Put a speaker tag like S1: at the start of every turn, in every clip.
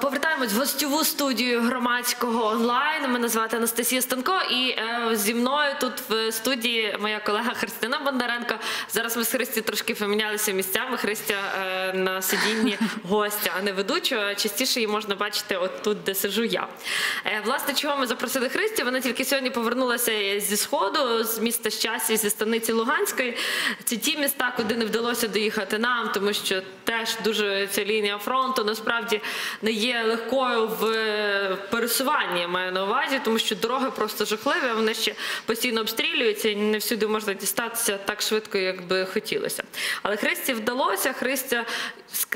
S1: Повертаємось в гостьову студію громадського онлайн. Мене звати Анастасія Станко, і е, зі мною тут в студії моя колега Христина Бондаренко. Зараз ми з Христі трошки помінялися місцями. Христя е, на сидінні гостя, а не ведучого. Частіше її можна бачити от тут, де сижу я. Е, власне, чого ми запросили Христю? Вона тільки сьогодні повернулася зі сходу, з міста щастя, зі станиці Луганської. Це ті міста, куди не вдалося доїхати нам, тому що теж дуже ця лінія фронту насправді не є легкою в е, пересуванні, я маю на увазі, тому що дороги просто жахливі, вони ще постійно обстрілюються і не всюди можна дістатися так швидко, як би хотілося. Але Христі вдалося. Христя,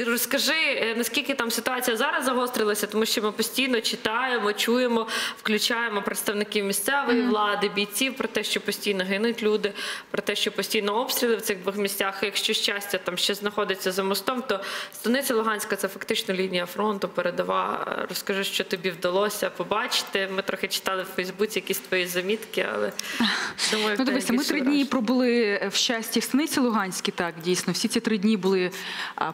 S1: розкажи, е, наскільки там ситуація зараз загострилася, тому що ми постійно читаємо, чуємо, включаємо представників місцевої влади, бійців про те, що постійно гинуть люди, про те, що постійно обстріли в цих двох місцях. Якщо щастя там ще знаходиться за мостом, то станиця Луганська це фактично лінія фронту, передова. Розкажи, що тобі вдалося побачити. Ми трохи читали в Фейсбуці якісь твої замітки, але думаю,
S2: Ну, дивися, ми три дні пробули в щасті в Станиці Луганській. Так, дійсно, всі ці три дні були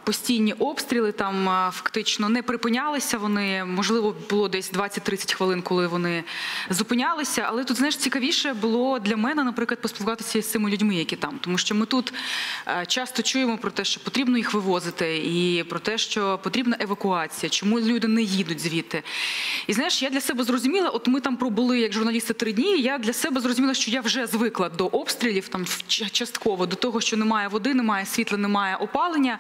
S2: постійні обстріли. Там фактично не припинялися. Вони можливо було десь 20-30 хвилин, коли вони зупинялися. Але тут знаєш цікавіше було для мене, наприклад, поспілкуватися з цими людьми, які там, тому що ми тут часто чуємо про те, що потрібно їх вивозити, і про те, що потрібна евакуація, чому люди не їдуть звідти. І знаєш, я для себе зрозуміла, от ми там пробули як журналісти три дні. Я для себе зрозуміла, що я вже звикла до обстрілів, там частково до того, що немає води, немає світла, немає опалення.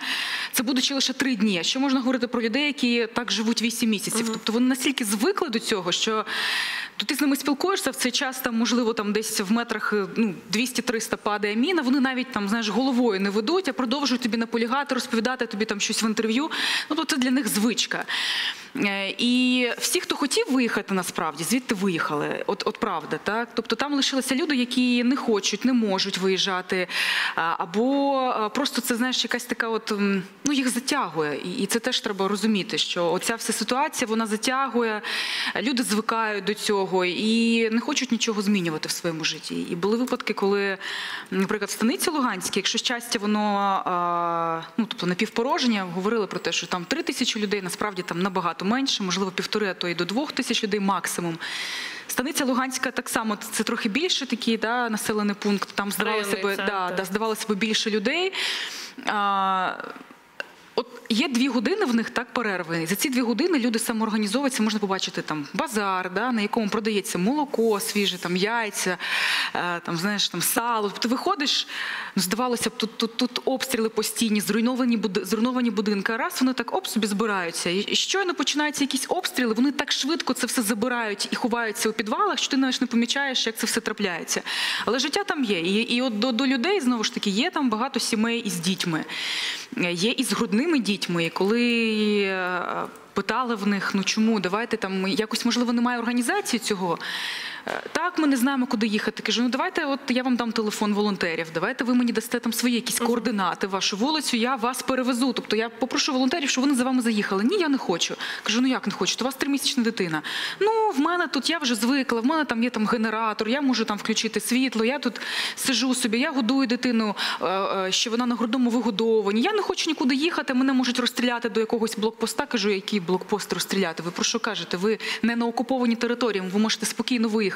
S2: Це будучи лише три дні. Що можна говорити про людей, які так живуть вісім місяців? Тобто вони настільки звикли до цього, що то ти з ними спілкуєшся в цей час, там можливо там десь в метрах е, ну 200-300 падає міна. Вони навіть там знаєш головою не ведуть, а продовжують тобі наполягати, розповідати тобі там щось в інтерв'ю. Ну тобто це для них звичка. Е, І всі, хто хотів виїхати насправді, звідти виїхали. От, от правда, так. Тобто там лишилися люди, які не хочуть, не можуть виїжджати, або просто це знаєш, якась така, от ну їх затягує. І, це теж треба розуміти, що оця вся ситуація вона затягує, люди звикають до цього і не хочуть нічого змінювати в своєму житті. І були випадки, коли, наприклад, в станиці Луганській, якщо щастя, воно ну тобто напівпорожнє, говорили про те, що там три тисячі людей, насправді там набагато менше, можливо, півтори, а то і до двох тисяч людей максимум. Станиця Луганська так само це трохи більше такий да, населений пункт. Там здавалося б, да, да, здавалося б більше людей. А, От є дві години в них так перерви. За ці дві години люди самоорганізовуються, можна побачити там базар, да, на якому продається молоко свіже, там яйця, е, там знаєш, там сало. Тобто виходиш, здавалося б, тут, тут, тут обстріли постійні, зруйновані зруйновані будинки. А Раз вони так оп собі збираються. І щойно починаються якісь обстріли, вони так швидко це все забирають і ховаються у підвалах, що ти навіть не помічаєш, як це все трапляється. Але життя там є. І, і от до, до людей знову ж таки є там багато сімей із дітьми, Е, є і з грудними дітьми. Коли е, питали в них, ну чому, давайте там якось можливо немає організації цього. Так, ми не знаємо, куди їхати. Кажу, ну давайте, от я вам дам телефон волонтерів. Давайте ви мені дасте там свої якісь координати, вашу вулицю, я вас перевезу. Тобто я попрошу волонтерів, щоб вони за вами заїхали. Ні, я не хочу. Кажу, ну як не хочу? То у вас тримісячна дитина. Ну, в мене тут я вже звикла, в мене там є там генератор, я можу там включити світло, я тут сижу собі, я годую дитину, е, е, що вона на грудному вигодовані. Я не хочу нікуди їхати, мене можуть розстріляти до якогось блокпоста. Кажу, який блокпост розстріляти? Ви про що кажете? Ви не на окупованій території, ви можете спокійно виїхати.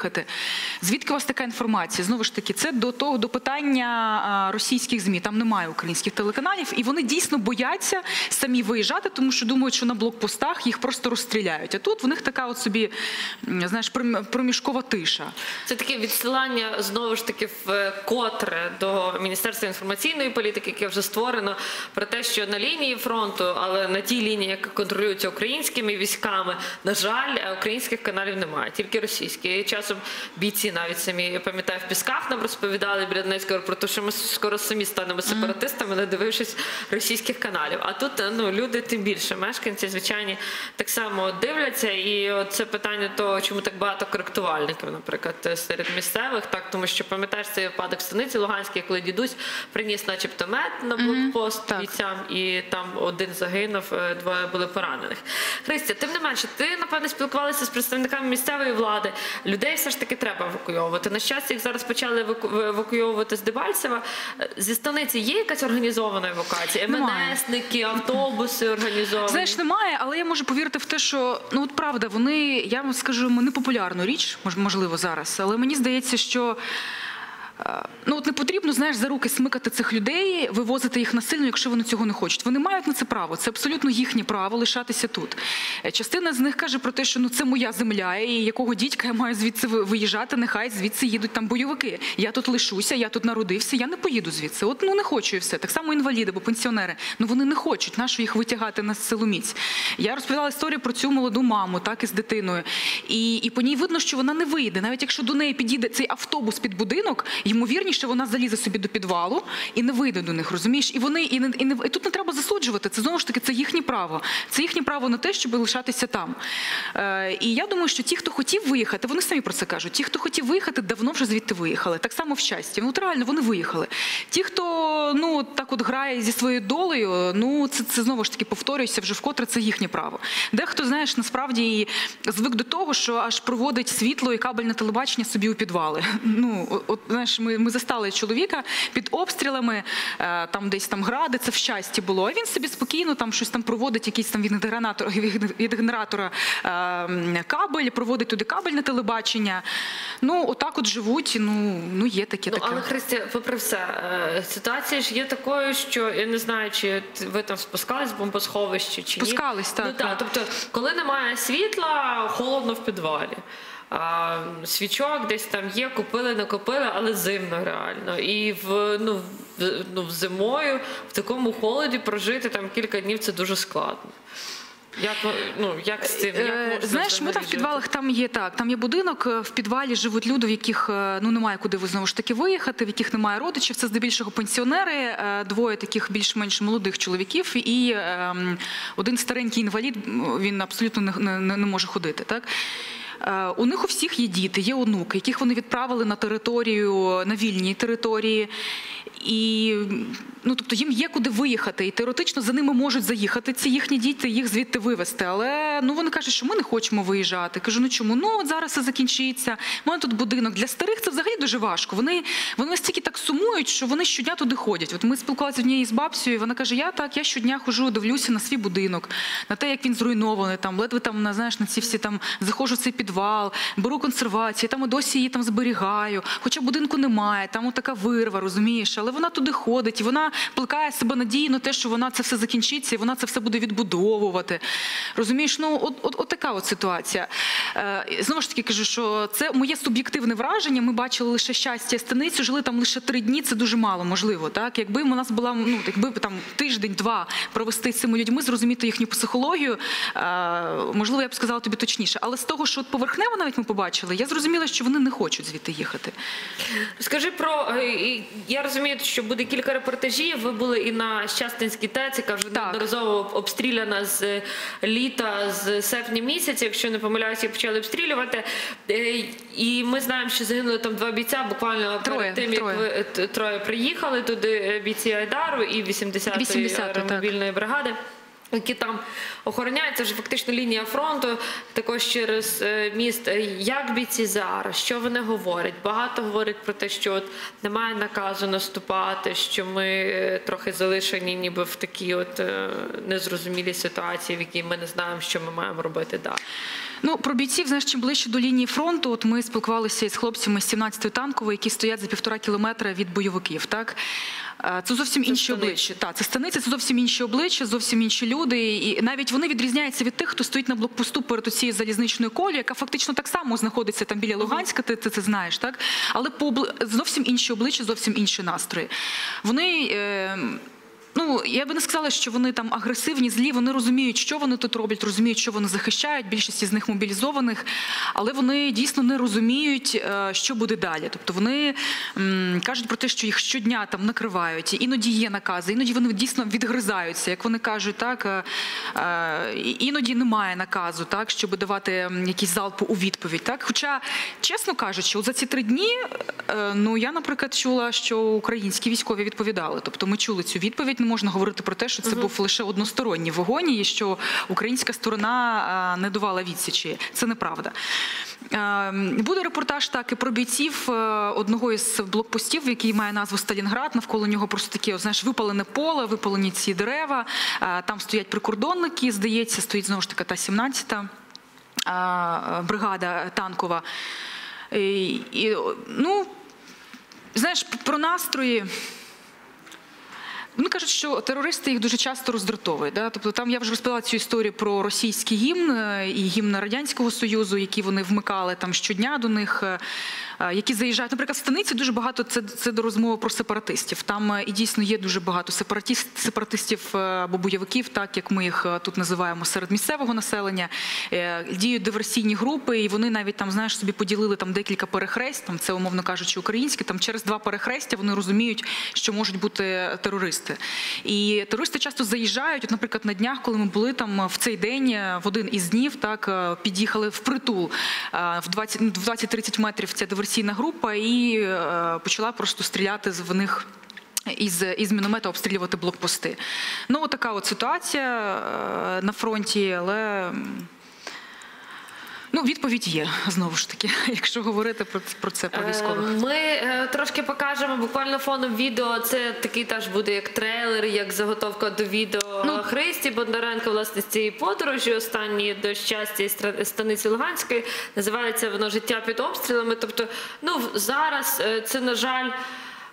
S2: Звідки у вас така інформація? Знову ж таки, це до того до питання російських змі. Там немає українських телеканалів, і вони дійсно бояться самі виїжджати, тому що думають, що на блокпостах їх просто розстріляють. А тут в них така от собі знаєш пром- проміжкова тиша.
S1: Це таке відсилання знову ж таки вкотре до Міністерства інформаційної політики, яке вже створено, про те, що на лінії фронту, але на тій лінії, яка контролюється українськими військами, на жаль, е, українських каналів немає, тільки російські. І часом бійці навіть самі я пам'ятаю в пісках нам розповідали біля Донецького про те, що ми скоро самі станемо сепаратистами, не дивившись російських каналів. А тут ну люди тим більше мешканці, звичайні, так само дивляться. І це питання того, чому так багато коректувальників, наприклад, серед місцевих, так тому що пам'ятаєш цей випадок в станиці Луганській, коли дідусь приніс, начебто, мед на блокпост бійцям, і там один загинув, е, двоє були поранених. Христя, тим не менше, ти напевне спілкувалася з представниками місцевої влади, людей все ж таки треба евакуйовувати. На щастя, їх зараз почали еваку- евакуйовувати з Дебальцева. Зі станиці є якась організована евакуація? МНСники, автобуси організовані?
S2: Знаєш, немає, але я можу повірити в те, що ну от правда, вони, я вам скажу, непопулярну річ, можливо, зараз, але мені здається, що. Ну, от не потрібно, знаєш, за руки смикати цих людей, вивозити їх насильно, якщо вони цього не хочуть. Вони мають на це право. Це абсолютно їхнє право лишатися тут. Е, Частина з них каже про те, що ну це моя земля, і якого дідька я маю звідси виїжджати, нехай звідси їдуть там бойовики. Я тут лишуся, я тут народився, я не поїду звідси. От ну не хочу і все. Так само інваліди або пенсіонери. Ну вони не хочуть, нащо їх витягати на силоміць. Я розповідала історію про цю молоду маму, так із дитиною. І, і по ній видно, що вона не вийде. Навіть якщо до неї підійде цей автобус під будинок, ймовірніше вона залізе собі до підвалу і не вийде до них. Розумієш? І вони і не і не і тут не треба засуджувати. Це знову ж таки це їхнє право. Це їхнє право на те, щоб лишатися там. Е, і я думаю, що ті, хто хотів виїхати, вони самі про це кажуть. Ті, хто хотів виїхати, давно вже звідти виїхали. Так само в щасті. Ну реально вони виїхали. Ті, хто ну так от грає зі своєю долею, ну це, це знову ж таки повторююся вже вкотре. Це їхнє право. Дехто, знаєш, насправді і звик до того, що аж проводить світло і кабельне телебачення собі у підвали. Ну от- от ми, ми застали чоловіка під обстрілами, е, там десь там гради, це в щасті було. А він собі спокійно там щось там проводить, якийсь там від генератора від генератора е, кабель, проводить туди кабельне телебачення. Ну отак от живуть. Ну ну є таке
S1: Ну, але Христя, попри все, е, ситуація ж є такою, що я не знаю, чи ви там спускались в бомбосховище чи ні.
S2: Спускались, так,
S1: Ну, так.
S2: так.
S1: Тобто, коли немає світла, холодно в підвалі. А, свічок десь там є, купили, не купили, але зимно реально. І в ну, в, ну, в зимою в такому холоді прожити там кілька днів це дуже складно. Як, ну, як з цим? Як
S2: Е, Знаєш, ми там в підвалах там є так. Там є будинок, е, в підвалі живуть люди, в яких е, ну немає куди ви знову ж таки виїхати, в яких немає родичів. Це здебільшого пенсіонери, двоє таких більш-менш молодих чоловіків, і е, один старенький інвалід. Він абсолютно не, не, не може ходити. Так. Е, У них у всіх є діти, є онуки, яких вони відправили на територію, на вільній території. І ну, тобто їм є куди виїхати, і теоретично за ними можуть заїхати ці їхні діти, їх звідти вивезти. Але ну вони кажуть, що ми не хочемо виїжджати. Кажу, ну чому? Ну от зараз все закінчиться. У мене тут будинок для старих це взагалі дуже важко. Вони вони настільки так сумують, що вони щодня туди ходять. От ми спілкувалися з однією з бабцею, і вона каже: Я так, я щодня хожу, дивлюся на свій будинок, на те, як він зруйнований. Там ледве там на знаєш на ці всі там заходжу в цей підвал, беру консервації, там і досі її там зберігаю. Хоча будинку немає, там така вирва, розумієш, але вона туди ходить, і вона плекає себе надії на те, що вона це все закінчиться, і вона це все буде відбудовувати. Розумієш, ну от, от, от така от ситуація. Е, знову ж таки кажу, що це моє суб'єктивне враження. Ми бачили лише щастя станицю, жили там лише три дні. Це дуже мало, можливо. Так, якби у нас була ну, якби там тиждень-два провести з цими людьми, зрозуміти їхню психологію, е, можливо, я б сказала тобі точніше. Але з того, що от поверхнево навіть ми побачили, я зрозуміла, що вони не хочуть звідти їхати.
S1: Скажи про е, я розумію, що буде кілька репортажів. Ви були і на Щастинській ТЕЦ, яка вже
S2: одноразово
S1: неодноразово обстріляна з літа, з серпня місяця. Якщо не помиляюся, їх почали обстрілювати. Е, І ми знаємо, що загинули там два бійця. Буквально
S2: Троє,
S1: перед тим, як
S2: троє.
S1: е, приїхали туди е, бійці Айдару і 80-ї
S2: 80-ї,
S1: аеромобільної бригади. Які там охороняють, це ж фактично лінія фронту, також через е, міст. Е, Як бійці зараз? Що вони говорять? Багато говорять про те, що от немає наказу наступати, що ми е, трохи залишені, ніби в такій от незрозумілій ситуації, в якій ми не знаємо, що ми маємо робити далі.
S2: Ну, про бійців, знаєш, чим ближче до лінії фронту, от ми спілкувалися із хлопцями з 17-ї танкової, які стоять за півтора кілометра від бойовиків. Так це зовсім
S1: Це
S2: інші
S1: станиці.
S2: обличчя. Так, це станиці, це зовсім інші обличчя, зовсім інші люди. І навіть вони відрізняються від тих, хто стоїть на блокпосту перед цією залізничною колією, яка фактично так само знаходиться там біля Луганська. Ти це, це знаєш, так? Але по зовсім інші обличчя, зовсім інші настрої. Вони. Е, Ну, я би не сказала, що вони там агресивні, злі. Вони розуміють, що вони тут роблять, розуміють, що вони захищають. Більшість з них мобілізованих, але вони дійсно не розуміють, е, що буде далі. Тобто вони м, кажуть про те, що їх щодня там накривають. Іноді є накази, іноді вони дійсно відгризаються. Як вони кажуть, так е, е, іноді немає наказу, так щоб давати якісь залпи у відповідь. Так, хоча, чесно кажучи, за ці три дні, ну я, наприклад, чула, що українські військові відповідали. Тобто ми чули цю відповідь. Можна говорити про те, що це був лише односторонній вогонь, і що українська сторона не давала відсічі. Це неправда. Е, Буде репортаж так і про бійців е, одного із блокпостів, який має назву Сталінград. Навколо нього просто таке, знаєш, випалене поле, випалені ці дерева. Е, Там стоять прикордонники, здається, стоїть знову ж таки та 17-та бригада танкова. І, і, ну, знаєш, про настрої. Вони кажуть, що терористи їх дуже часто роздратовують. Да? Тобто там я вже розповіла цю історію про російський гімн е, і гімн Радянського Союзу, які вони вмикали там щодня до них, які заїжджають. Наприклад, в станиці дуже багато це, це до розмови про сепаратистів. Там е, і дійсно є дуже багато сепаратіст, сепаратистів е, або бойовиків, так як ми їх е, тут називаємо серед місцевого населення. Е, Діють диверсійні групи, і вони навіть там, знаєш, собі поділили там декілька перехрест, там це умовно кажучи, українські. Там через два перехрестя вони розуміють, що можуть бути терористи. І терористи часто заїжджають. От, наприклад, на днях, коли ми були там в цей день, е, в один із днів, так е, під'їхали в притул е, в 20 ну, 20-30 метрів. Ця диверсійна група і е, почала просто стріляти в них. Із, із міномета обстрілювати блокпости. Ну, така от ситуація е, на фронті, але ну, відповідь є знову ж таки, якщо говорити про, про це про військових.
S1: Е, Ми е, трошки покажемо буквально фоном відео. Це такий теж буде як трейлер, як заготовка до відео
S2: Ну,
S1: Христі Бондаренко, власне, з цієї подорожі останньої до щастя із станиці Луганської. Називається воно Життя під обстрілами. Тобто, ну зараз е, це на жаль.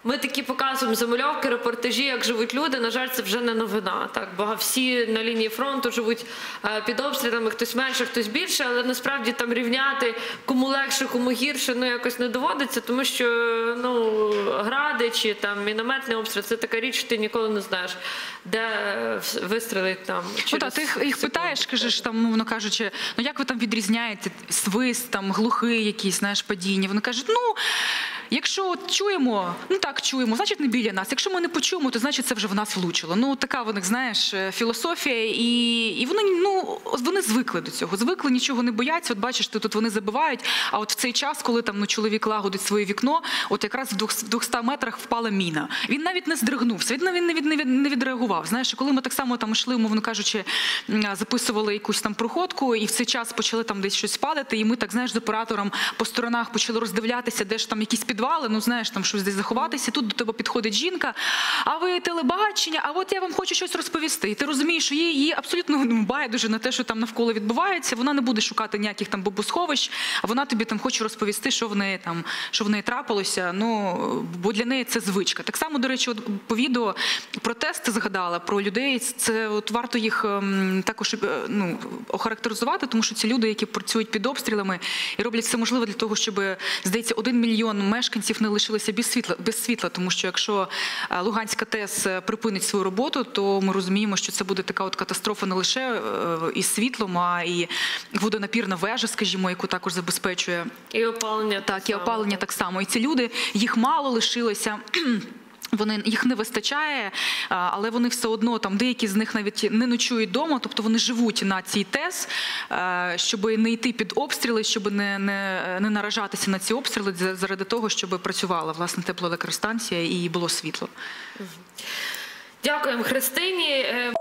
S1: Ми такі показуємо замальовки, репортажі, як живуть люди. На жаль, це вже не новина. Так, бо всі на лінії фронту живуть е, під обстрілами, хтось менше, хтось більше, але насправді там рівняти кому легше, кому гірше, ну якось не доводиться, тому що ну гради чи там мінометний обстріл це така річ, що ти ніколи не знаєш, де е, вистрілить там.
S2: Ну так, ти їх, їх
S1: секунду.
S2: питаєш, кажеш там, мовно кажучи, ну як ви там відрізняєте свист, там глухий якийсь, знаєш, падіння. Вони кажуть, ну. Якщо от чуємо, ну так чуємо, значить не біля нас. Якщо ми не почуємо, то значить це вже в нас влучило. Ну така в них, знаєш, е, філософія, і, і вони ну вони звикли до цього. Звикли, нічого не бояться. От бачиш, тут вони забивають. А от в цей час, коли там ну чоловік лагодить своє вікно, от якраз в двох- 200 метрах впала міна. Він навіть не здригнувся. Він навіть не від не від не відреагував. Знаєш, коли ми так само там йшли, умовно кажучи, записували якусь там проходку, і в цей час почали там десь щось падати. І ми так знаєш з оператором по сторонах почали роздивлятися, де ж там якісь підвали. Ну знаєш, там щось десь заховатися. Тут до тебе підходить жінка. А ви телебачення? А от я вам хочу щось розповісти. І ти розумієш, що їй, їй абсолютно ну, байдуже на те, що там навколо відбувається. Вона не буде шукати ніяких там бобосховищ, а вона тобі там хоче розповісти, що в неї там, що в неї трапилося. Ну бо для неї це звичка. Так само, до речі, от по відео протести згадала про людей. Це от варто їх ем, також е, ну, охарактеризувати, тому що ці люди, які працюють під обстрілами і роблять все можливе для того, щоб здається, один мільйон мешканців не лишилися без світла без світла. Тому що якщо е, Луганська ТЕС е, припинить свою роботу, то ми розуміємо, що це буде така от катастрофа не лише е, із світлом, а і водонапірна вежа, скажімо, яку також забезпечує
S1: і опалення
S2: так, і опалення так само. І ці люди їх мало лишилося. Вони їх не вистачає, але вони все одно там деякі з них навіть не ночують вдома, тобто вони живуть на цій ТЕС, щоб не йти під обстріли, щоб не, не, не наражатися на ці обстріли заради того, щоб працювала власне теплоелектростанція і було світло.
S1: Дякуємо Христині. Е,